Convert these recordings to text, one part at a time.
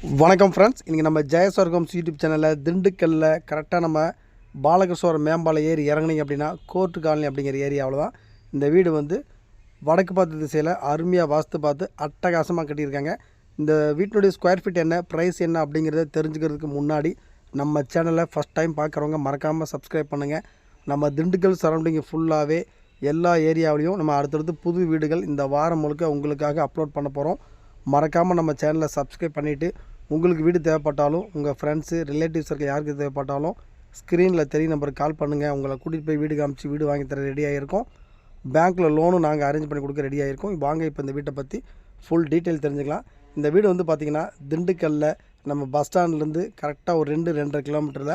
வணக்கம் ஃப்ரெண்ட்ஸ் இன்றைக்கி நம்ம ஜெயஸ்வர்கம்ஸ் யூடியூப் சேனலில் திண்டுக்கல்லில் கரெக்டாக நம்ம பாலகிருஷ்ணவர் மேம்பாலம் ஏறி இறங்குனீங்க அப்படின்னா கோர்ட்டு காலனி அப்படிங்கிற ஏரியாவில் தான் இந்த வீடு வந்து வடக்கு பார்த்த திசையில் அருமையாக வாஸ்து பார்த்து அட்டகாசமாக கட்டியிருக்காங்க. இந்த வீட்டினுடைய ஸ்கொயர் ஃபீட் என்ன ப்ரைஸ் என்ன அப்படிங்கிறத தெரிஞ்சுக்கிறதுக்கு முன்னாடி நம்ம சேனலை ஃபஸ்ட் டைம் பார்க்குறவங்க மறக்காமல் சப்ஸ்கிரைப் பண்ணுங்கள் நம்ம திண்டுக்கல் சரௌண்டிங் ஃபுல்லாகவே எல்லா ஏரியாவிலையும் நம்ம அடுத்தடுத்து புது வீடுகள் இந்த வாரம் முழுக்க உங்களுக்காக அப்லோட் பண்ண போகிறோம் மறக்காமல் நம்ம சேனலை சப்ஸ்கிரைப் பண்ணிவிட்டு உங்களுக்கு வீடு தேவைப்பட்டாலும் உங்கள் ஃப்ரெண்ட்ஸு ரிலேட்டிவ்ஸ் இருக்க யாருக்கு தேவைப்பட்டாலும் ஸ்க்ரீனில் தெரிய நம்பருக்கு கால் பண்ணுங்கள் உங்களை கூட்டிகிட்டு போய் வீடு காமிச்சு வீடு வாங்கி தர ரெடியாக இருக்கும் பேங்க்கில் லோனும் நாங்கள் அரேஞ்ச் பண்ணி கொடுக்க ரெடியாக இருக்கோம் வாங்க இப்போ இந்த வீட்டை பற்றி ஃபுல் டீட்டெயில் தெரிஞ்சுக்கலாம். இந்த வீடு வந்து பார்த்திங்கன்னா திண்டுக்கல்லில் நம்ம பஸ் ஸ்டாண்ட்லேருந்து கரெக்டாக ஒரு ரெண்டு ரெண்டரை கிலோமீட்டரில்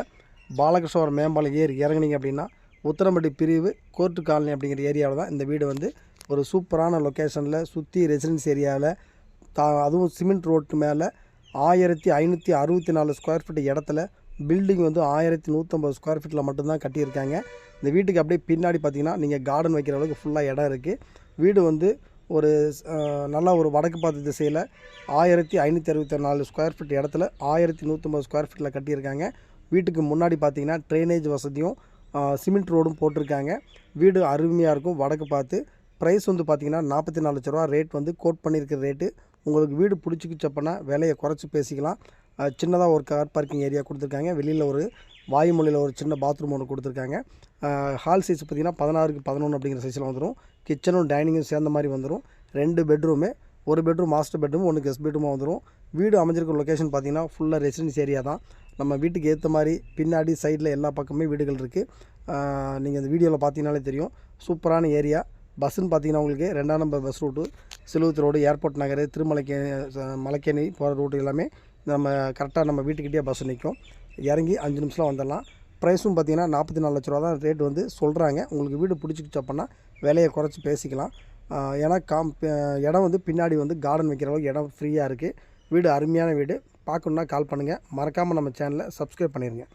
பாலகிருஷ்ணவர் மேம்பாலம் ஏறி இறங்குனீங்க அப்படின்னா உத்தரம்பட்டி பிரிவு கோர்ட்டு காலனி அப்படிங்கிற ஏரியாவில் தான் இந்த வீடு வந்து ஒரு சூப்பரான லொக்கேஷனில் சுற்றி ரெசிடென்ஸ் ஏரியாவில் தா அதுவும் சிமெண்ட் ரோட்டு மேலே ஆயிரத்தி ஐநூற்றி அறுபத்தி நாலு ஸ்கொயர் ஃபீட் இடத்துல பில்டிங் வந்து ஆயிரத்தி நூற்றம்பது ஸ்கொயர் ஃபீட்டில் மட்டும்தான் கட்டியிருக்காங்க. இந்த வீட்டுக்கு அப்படியே பின்னாடி பார்த்தீங்கன்னா நீங்கள் கார்டன் வைக்கிற அளவுக்கு ஃபுல்லாக இடம் இருக்குது வீடு வந்து ஒரு நல்லா ஒரு வடக்கு பார்த்த திசையில் ஆயிரத்தி ஐநூற்றி அறுபத்தி நாலு ஸ்கொயர் ஃபீட் இடத்துல ஆயிரத்தி நூற்றம்பது ஸ்கொயர் ஃபீட்டில் கட்டியிருக்காங்க. வீட்டுக்கு முன்னாடி பார்த்தீங்கன்னா ட்ரைனேஜ் வசதியும் சிமெண்ட் ரோடும் போட்டிருக்காங்க. வீடு அருமையாக இருக்கும். வடக்கு பார்த்து ப்ரைஸ் வந்து பார்த்தீங்கன்னா நாற்பத்தி நாலு லட்ச ரூபா. ரேட் வந்து கோட் பண்ணியிருக்கிற ரேட்டு உங்களுக்கு வீடு பிடிச்சிக்கிச்சப்பனா விலையை குறைச்சி பேசிக்கலாம். சின்னதாக ஒரு கார் பார்க்கிங் ஏரியா கொடுத்துருக்காங்க. வெளியில் ஒரு வாயுமொழியில் ஒரு சின்ன பாத்ரூம் ஒன்று கொடுத்துருக்காங்க. ஹால் சைஸ் பார்த்தீங்கன்னா பதினாறுக்கு பதினொன்று அப்படிங்கிற சைஸில் வந்துடும் கிச்சனும் டைனிங்கும் சேர்ந்த மாதிரி வந்துடும் ரெண்டு பெட்ரூமு ஒரு பெட்ரூம் மாஸ்டர் பெட்ரூம் ஒன்று கெஸ்ட் பெட்ரூமாக வந்துடும் வீடு அமைஞ்சிருக்க லொக்கேஷன் பார்த்தீங்கன்னா ஃபுல்லாக ரெசிடென்ஸ் ஏரியா தான். நம்ம வீட்டுக்கு ஏற்ற மாதிரி பின்னாடி சைடில் எல்லா பக்கமே வீடுகள் இருக்குது நீங்கள் இந்த வீடியோவில் பார்த்தீங்கனாலே தெரியும். சூப்பரான ஏரியா பஸ்ஸுன்னு பார்த்தீங்கன்னா உங்களுக்கு ரெண்டாம் number bus route Siluvathu road airport Nagar திருமலைக்கே மலைக்கேணி போகிற ரூட்டு எல்லாமே நம்ம கரெக்டாக நம்ம வீட்டுக்கிட்டே பஸ் நிற்கும். இறங்கி அஞ்சு நிமிஷம் வந்துடலாம். ப்ரைஸும் பார்த்தீங்கன்னா நாற்பத்தி நாலு லட்ச ரூபா தான் ரேட் வந்து சொல்கிறாங்க உங்களுக்கு வீடு பிடிச்சிக்கிச்சு அப்படின்னா விலையை குறைச்சி பேசிக்கலாம். ஏன்னா காம் இடம் வந்து பின்னாடி வந்து கார்டன் வைக்கிற அளவுக்கு இடம் ஃப்ரீயாக இருக்குது வீடு அருமையான வீடு. பார்க்கணுன்னா கால் பண்ணுங்கள் மறக்காமல் நம்ம சேனலை சப்ஸ்கிரைப் பண்ணிடுங்க